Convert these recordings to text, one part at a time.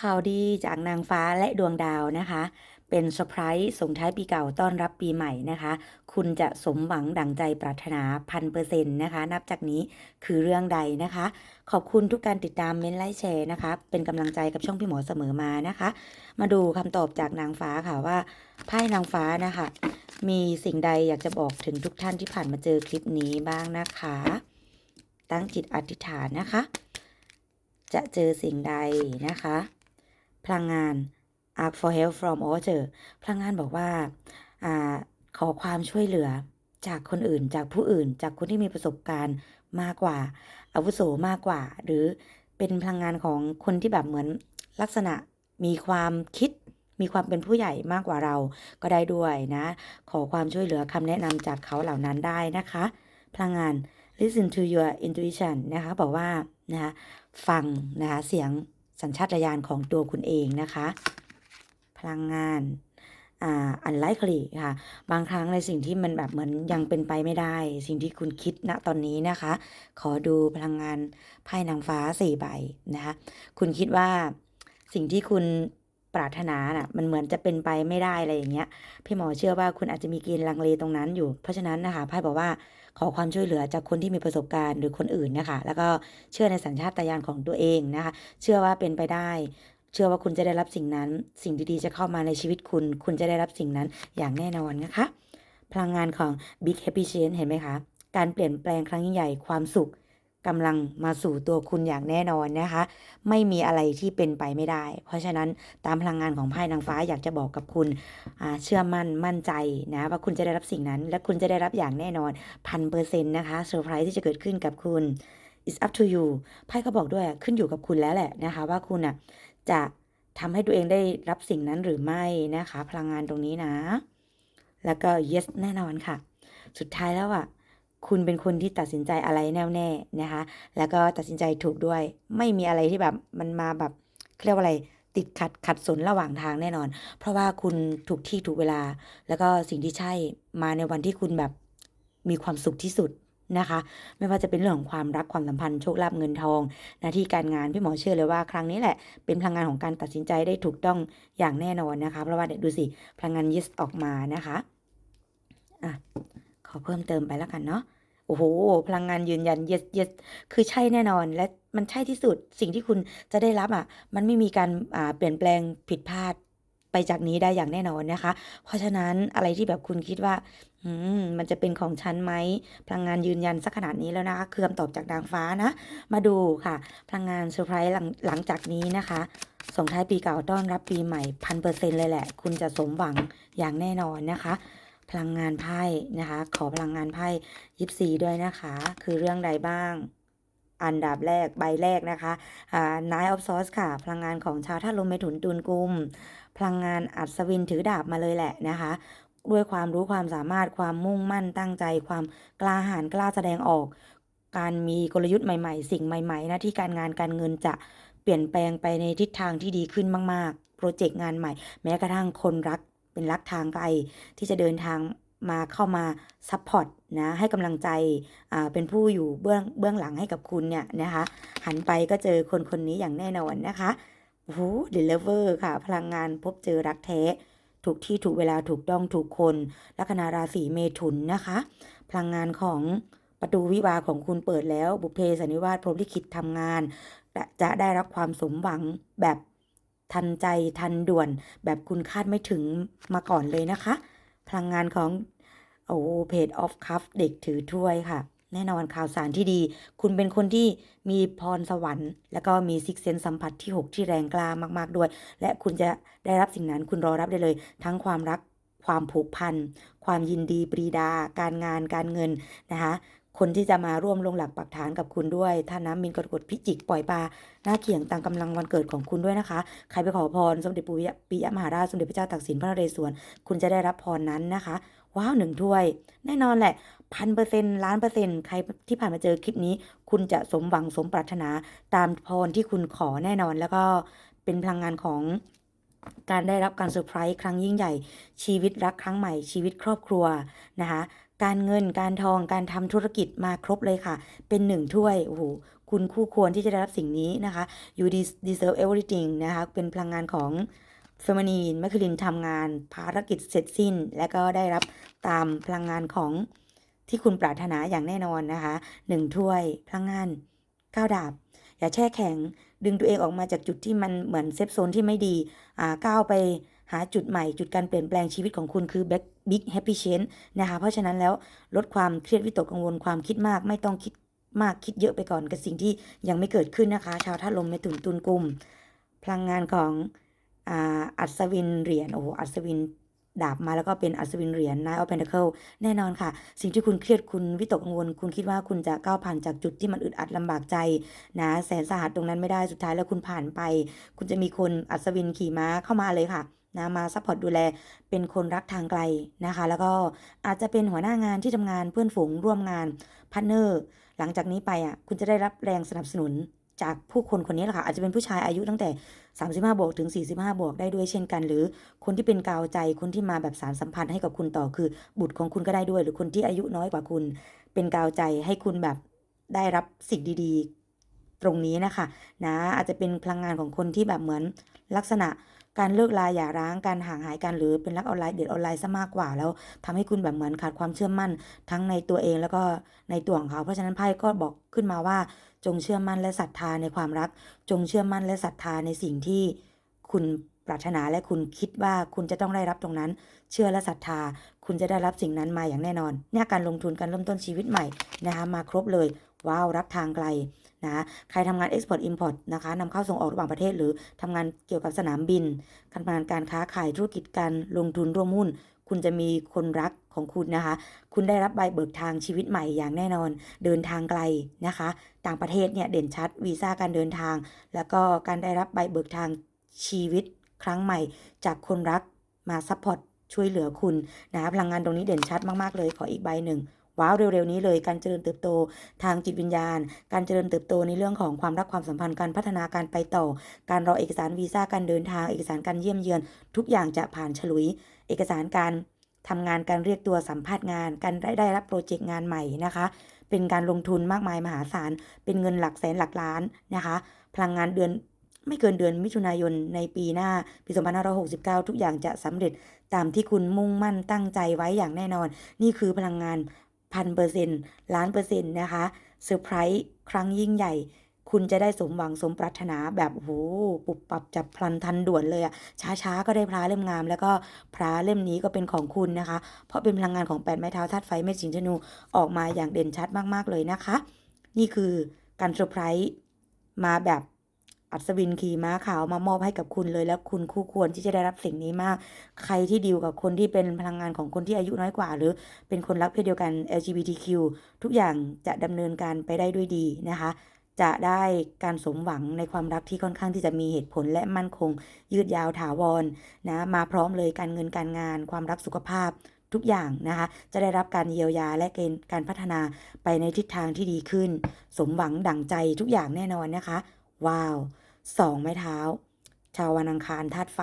ข่าวดีจากนางฟ้าและดวงดาวนะคะ เป็นเซอร์ไพรส์ส่งท้ายปีเก่าต้อนรับปีใหม่นะคะ คุณจะสมหวังดังใจปรารถนาพันเปอร์เซ็นต์นะคะ นับจากนี้คือเรื่องใดนะคะ ขอบคุณทุกการติดตามเม้นไลค์แชร์นะคะ เป็นกำลังใจกับช่องพี่หมอเสมอมานะคะ มาดูคำตอบจากนางฟ้าค่ะว่าไพ่นางฟ้านะคะ มีสิ่งใดอยากจะบอกถึงทุกท่านที่ผ่านมาเจอคลิปนี้บ้างนะคะ ตั้งจิตอธิษฐานนะคะจะเจอสิ่งใดนะคะ พลังงาน Ask for help from altar พลังงานบอกว่าอขอความช่วยเหลือจากคนอื่น จากผู้อื่น จากคนที่มีประสบการณ์มากกว่า อาวุโสมากกว่า หรือเป็นพลังงานของคนที่แบบเหมือนลักษณะมีความคิดมีความเป็นผู้ใหญ่มากกว่าเราก็ได้ด้วยนะ ขอความช่วยเหลือคำแนะนำจากเขาเหล่านั้นได้นะคะ พลังงาน listen to your intuition นะคะ บอกว่านะคะฟังนะคะเสียง สัญชาตญาณของตัวคุณเองนะคะ พลังงานอ่า unlikely ค่ะ บางครั้งในสิ่งที่มันแบบเหมือนยังเป็นไปไม่ได้ สิ่งที่คุณคิดณตอนนี้นะคะ ขอดูพลังงานไพ่นางฟ้าสี่ใบนะคะ คุณคิดว่าสิ่งที่คุณ ปรารถนาน่ะ มันเหมือนจะเป็นไปไม่ได้อะไรอย่างเงี้ย พี่หมอเชื่อว่าคุณอาจจะมีกณฑ์ลังเลตรงนั้นอยู่ เพราะฉะนั้นนะคะไพ่บอกว่าขอความช่วยเหลือจากคนที่มีประสบการณ์หรือคนอื่นนะคะ แล้วก็เชื่อในสัญชาตญาณของตัวเองนะคะ เชื่อว่าเป็นไปได้เชื่อว่าคุณจะได้รับสิ่งนั้น สิ่งดีๆ จะเข้ามาในชีวิตคุณ คุณจะได้รับสิ่งนั้นอย่างแน่นอนนะคะ พลังงานของ Big Happy Change เห็นไหมคะ การเปลี่ยนแปลงครั้งยิ่งใหญ่ ความสุข กำลังมาสู่ตัวคุณอย่างแน่นอนนะคะ ไม่มีอะไรที่เป็นไปไม่ได้ เพราะฉะนั้นตามพลังงานของไพ่นางฟ้าอยากจะบอกกับคุณเชื่อมั่นมั่นใจนะว่าคุณจะได้รับสิ่งนั้น และคุณจะได้รับอย่างแน่นอนพันเปอร์เซ็นต์นะคะเซอร์ไพรส์ที่จะเกิดขึ้นกับคุณ it's up to you ไพ่ก็บอกด้วยขึ้นอยู่กับคุณแล้วแหละนะคะ ว่าคุณอะจะทำให้ตัวเองได้รับสิ่งนั้นหรือไม่นะคะ พลังงานตรงนี้นะ แล้วก็ yes แน่นอนค่ะ สุดท้ายแล้วอะ คุณเป็นคนที่ตัดสินใจอะไรแน่วแน่นะคะ แล้วก็ตัดสินใจถูกด้วย ไม่มีอะไรที่แบบมันมาแบบเรียกว่าอะไรติดขัดขัดสนระหว่างทางแน่นอน เพราะว่าคุณถูกที่ถูกเวลา แล้วก็สิ่งที่ใช่มาในวันที่คุณแบบมีความสุขที่สุดนะคะ ไม่ว่าจะเป็นเรื่องของความรักความสัมพันธ์โชคลาภเงินทองหน้าที่การงานพี่หมอเชื่อเลยว่าครั้งนี้แหละ เป็นพลังงานของการตัดสินใจได้ถูกต้องอย่างแน่นอนนะคะ เพราะว่าเดี๋ยวดูสิพลังงาน yes ออกมานะคะอะขอเพิ่มเติมไปแล้วกันเนาะ โอ้โห พลังงานยืนยัน yes yes คือใช่แน่นอนและมันใช่ที่สุดสิ่งที่คุณจะได้รับอะ มันไม่มีการอ่าเปลี่ยนแปลงผิดพลาดไปจากนี้ได้อย่างแน่นอนนะคะ เพราะฉะนั้นอะไรที่แบบคุณคิดว่าอืมมันจะเป็นของฉันไหมพลังงานยืนยันสักขนาดนี้แล้วนะคะคือคำตอบจากนางฟ้านะ มาดูค่ะ พลังงานเซอร์ไพรส์หลังหลังจากนี้นะคะส่งท้ายปีเก่าต้อนรับปีใหม่พันเปอร์เซ็นเลยแหละ คุณจะสมหวังอย่างแน่นอนนะคะ พลังงานไพ่นะคะ ขอพลังงานไพ่ยิปซีด้วยนะคะ คือเรื่องใดบ้าง อันดับแรกใบแรกนะคะอ่า Nine of Swords ค่ะ พลังงานของชาวธาตุลมเมถุนตุลกุม พลังงานอัศวินถือดาบมาเลยแหละนะคะด้วยความรู้ความสามารถความมุ่งมั่นตั้งใจ ความกล้าหาญกล้าแสดงออก การมีกลยุทธ์ใหม่ ๆ สิ่งใหม่ๆหน้าที่การงานการเงินจะเปลี่ยนแปลงไปในทิศทางที่ดีขึ้นมาก ๆ โปรเจกต์งานใหม่ แม้กระทั่งคนรัก เป็นรักทางไกลที่จะเดินทางมาเข้ามาซัพพอร์ตนะให้กำลังใจเป็นผู้อยู่เบื้องเบื้องหลังให้กับคุณเนี่ยนะคะ หันไปก็เจอคนคนนี้อย่างแน่นอนนะคะโอ้โหเดลเวอร์ค่ะ พลังงานพบเจอรักแท้ถูกที่ถูกเวลาถูกต้องถูกคนลัคนาราศีเมถุนนะคะ พลังงานของประตูวิวาของคุณเปิดแล้วบุพเพสันนิวาสพรหมลิขิตทำงาน จะได้รับความสมหวังแบบ ทันใจทันด่วน แบบคุณคาดไม่ถึงมาก่อนเลยนะคะ พลังงานของโอ้เพจออฟคัฟเด็กถือถ้วยค่ะ แน่นอนข่าวสารที่ดี คุณเป็นคนที่มีพรสวรรค์ แล้วก็มีซิกเซนสัมผัสที่ 6 ที่แรงกล้ามากๆด้วย และคุณจะได้รับสิ่งนั้นคุณรอรับได้เลย ทั้งความรักความผูกพัน ความยินดีปรีดา การงานการเงินนะคะ คนที่จะมาร่วมลงหลักปักฐานกับคุณด้วยท่าน้ำมินกรกฎพิจิกปล่อยปลาหน้าเขียงตามกำลังวันเกิดของคุณด้วยนะคะ ใครไปขอพรสมเด็จปูปิยมหาราชสมเด็จพระเจ้าตากสินพระนเรศวรคุณจะได้รับพรนั้นนะคะ ว้าวหนึ่งถ้วย แน่นอนแหละพันเปอร์เซ็นต์ล้านเปอร์เซ็นต์ใครที่ผ่านมาเจอคลิปนี้ คุณจะสมหวังสมปรารถนาตามพรที่คุณขอแน่นอนแล้วก็เป็นพลังงานของการได้รับการเซอร์ไพรส์ครั้งยิ่งใหญ่ ชีวิตรักครั้งใหม่ชีวิตครอบครัวนะคะ การเงินการทองการทำธุรกิจมาครบเลยค่ะ เป็นหนึ่งถ้วยโอ้โหคุณคู่ควรที่จะได้รับสิ่งนี้นะคะ you deserve everything นะคะ เป็นพลังงานของเฟมินีนแมคคิลินทำงานภารกิจเสร็จสิ้น และก็ได้รับตามพลังงานของที่คุณปรารถนาอย่างแน่นอนนะคะหนึ่งถ้วยพลังงานก้าวดาบ อย่าแช่แข็ง ดึงตัวเองออกมาจากจุดที่มันเหมือนเซฟโซนที่ไม่ดีอ่าก้าวไป หาจุดใหม่จุดการเปลี่ยนแปลงชีวิตของคุณคือ Big Big Happy Change นะคะ เพราะฉะนั้นแล้วลดความเครียดวิตกกังวลความคิดมาก ไม่ต้องคิดมากคิดเยอะไปก่อนกับสิ่งที่ยังไม่เกิดขึ้นนะคะ ชาวธาตุลมในตุนตุนกลุ่ม พลังงานของอ,อัศวินเหรียญโอ้โหอัศวินดาบมาแล้วก็เป็นอัศวินเหรียญ Nine of Pentacles แน่นอนค่ะ สิ่งที่คุณเครียดคุณวิตกกังวล คุณคิดว่าคุณจะก้าวผ่านจากจุดที่มันอึดอัดลำบากใจนะแสนสาหัสตรงนั้นไม่ได้สุดท้ายแล้วคุณผ่านไป คุณจะมีคนอัศวินขี่ม้าเข้ามาเลยค่ะ นะมาซัพพอร์ตดูแลเป็นคนรักทางไกลนะคะ แล้วก็อาจจะเป็นหัวหน้างานที่ทำงานเพื่อนฝูงร่วมงานพาร์ทเนอร์หลังจากนี้ไปอะคุณจะได้รับแรงสนับสนุนจากผู้คนคนนี้แหละค่ะ อาจจะเป็นผู้ชายอายุตั้งแต่ 35 บวกถึง 45 บวกได้ด้วยเช่นกัน หรือคนที่เป็นกาวใจคนที่มาแบบสารสัมพันธ์ให้กับคุณต่อคือ บุตรของคุณก็ได้ด้วย หรือคนที่อายุน้อยกว่าคุณ เป็นกาวใจให้คุณแบบได้รับสิ่งดีๆ ตรงนี้นะคะนะอาจจะเป็นพลังงานของคนที่แบบเหมือนลักษณะ การเลิกลาหย่าร้างการห่างหายกันหรือเป็นรักออนไลน์เดทออนไลน์ซะมากกว่า แล้วทำให้คุณแบบเหมือนขาดความเชื่อมั่นทั้งในตัวเองแล้วก็ในตัวของเขา เพราะฉะนั้นไพ่ก็บอกขึ้นมาว่า จงเชื่อมั่นและศรัทธาในความรัก จงเชื่อมั่นและศรัทธาในสิ่งที่คุณปรารถนาและคุณคิดว่าคุณจะต้องได้รับตรงนั้น เชื่อและศรัทธา คุณจะได้รับสิ่งนั้นมาอย่างแน่นอนเนี่ยการลงทุนการเริ่มต้นชีวิตใหม่นะคะมาครบเลยว้าวรักทางไกล นะใครทำงาน Export Import นะคะนำเข้าส่งออกระหว่างประเทศ หรือทำงานเกี่ยวกับสนามบินการงานการค้าขายธุรกิจการลงทุนร่วมหุ้น คุณจะมีคนรักของคุณนะคะ คุณได้รับใบเบิกทางชีวิตใหม่อย่างแน่นอน เดินทางไกลนะคะ ต่างประเทศเนี่ยเด่นชัดวีซ่าการเดินทาง แล้วก็การได้รับใบเบิกทางชีวิตครั้งใหม่ จากคนรักมาซัพพอร์ตช่วยเหลือคุณนะคะพลังงานตรงนี้เด่นชัดมาก ๆ เลยขออีกใบหนึ่ง ว้าวเร็วๆนี้เลยการเจริญเติบโตทางจิตวิญญาณ การเจริญเติบโตในเรื่องของความรักความสัมพันธ์การพัฒนาการไปต่อ การรอเอกสารวีซ่าการเดินทางเอกสารการเยี่ยมเยือน ทุกอย่างจะผ่านฉลุย เอกสารการทำงานการเรียกตัวสัมภาษณ์งาน การได้ได้รับโปรเจกต์งานใหม่นะคะ เป็นการลงทุนมากมายมหาศาล เป็นเงินหลักแสนหลักล้านนะคะ พลังงานเดือนไม่เกินเดือนมิถุนายนในปีหน้าปี 2569 ทุกอย่างจะสำเร็จตามที่คุณมุ่งมั่นตั้งใจไว้อย่างแน่นอน นี่คือพลังงาน พันเปอร์เซ็นต์ล้านเปอร์เซ็นต์นะคะเซอร์ไพรส์ครั้งยิ่งใหญ่ คุณจะได้สมหวังสมปรารถนาแบบโอ้โหปุบปับจับพลันทันด่วนเลยอะช้าๆก็ได้พระเล่มงาม แล้วก็พระเล่มนี้ก็เป็นของคุณนะคะ เพราะเป็นพลังงานของแปดไม้เท้าธาตุไฟเมษสิงธนูออกมาอย่างเด่นชัดมากๆเลยนะคะ นี่คือการเซอร์ไพรส์มาแบบ อัศวินขี่ม้าขาวมามอบให้กับคุณเลย แล้วคุณคู่ควรที่จะได้รับสิ่งนี้มาก ใครที่ดีลกับคนที่เป็นพลังงานของคนที่อายุน้อยกว่า หรือเป็นคนรักเพศเดียวกัน LGBTQ ทุกอย่างจะดำเนินการไปได้ด้วยดีนะคะ จะได้การสมหวังในความรักที่ค่อนข้างที่จะมีเหตุผลและมั่นคง ยืดยาวถาวรนะมาพร้อมเลยการเงินการงาน ความรักสุขภาพทุกอย่างนะคะ จะได้รับการเยียวยาและเกณฑ์การพัฒนาไปในทิศทางที่ดีขึ้น สมหวังดั่งใจทุกอย่างแน่นอนนะคะ ว้าว สองไม้เท้า ชาววันอังคารธาตุไฟ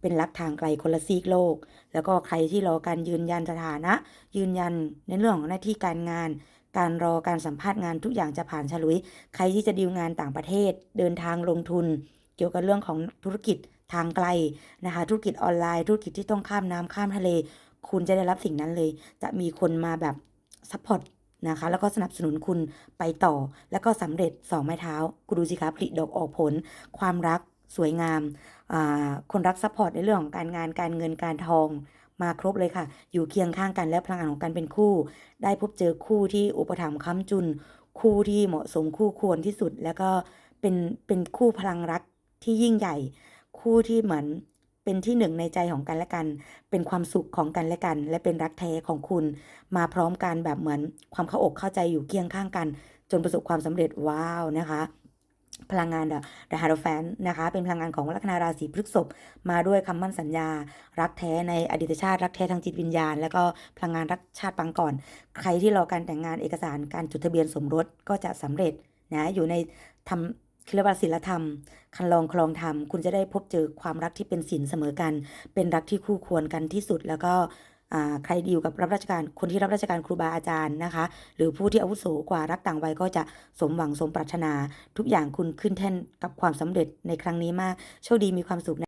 เป็นรักทางไกลคนละซีกโลก แล้วก็ใครที่รอการยืนยันสถานะ ยืนยันในเรื่องของหน้าที่การงาน การรอการสัมภาษณ์งานทุกอย่างจะผ่านฉลุย ใครที่จะดีลงานต่างประเทศ เดินทางลงทุน เกี่ยวกับเรื่องของธุรกิจทางไกลนะคะ ธุรกิจออนไลน์ ธุรกิจที่ต้องข้ามน้ำข้ามทะเล คุณจะได้รับสิ่งนั้นเลย จะมีคนมาแบบซัพพอร์ต นะคะ แล้วก็สนับสนุนคุณไปต่อ แล้วก็สำเร็จสองไม้เท้ากูดูสิคะผลิดอกออกผล ความรักสวยงาม คนรักซัพพอร์ตในเรื่องของการงานการเงินการทองมาครบเลยค่ะ อยู่เคียงข้างกันและพลังงานของการเป็นคู่ ได้พบเจอคู่ที่อุปถัมภ์ค้ำจุน คู่ที่เหมาะสมคู่ควรที่สุด แล้วก็เป็นเป็นคู่พลังรักที่ยิ่งใหญ่ คู่ที่เหมือน เป็นที่หนึ่งในใจของกันและกัน เป็นความสุขของกันและกัน และเป็นรักแท้ของคุณ มาพร้อมกันแบบเหมือนความเข้าอกเข้าใจอยู่เคียงข้างกัน จนประสบความสำเร็จว้าวนะคะพลังงานเดอะฮาร์ดแฟนนะคะ เป็นพลังงานของลัคนาราศีพฤษภมาด้วยคำมั่นสัญญา รักแท้ในอดีตชาติ รักแท้ทางจิตวิญญาณ แล้วก็พลังงานรักชาติปางก่อน ใครที่รอการแต่งงานเอกสารการจดทะเบียนสมรสก็จะสำเร็จนะอยู่ในทำ คิดรียกว่าศีลธรรม คันลองคลองธรรม คุณจะได้พบเจอความรักที่เป็นศีลเสมอกัน เป็นรักที่คู่ควรกันที่สุด แล้วก็ใครดีลกับรับราชการ คนที่รับราชการครูบาอาจารย์นะคะ หรือผู้ที่อาวุโสกว่ารักต่างวัยก็จะสมหวังสมปรารถนา ทุกอย่างคุณขึ้นแท่นกับความสำเร็จในครั้งนี้มาก โชคดีมีความสุขนะ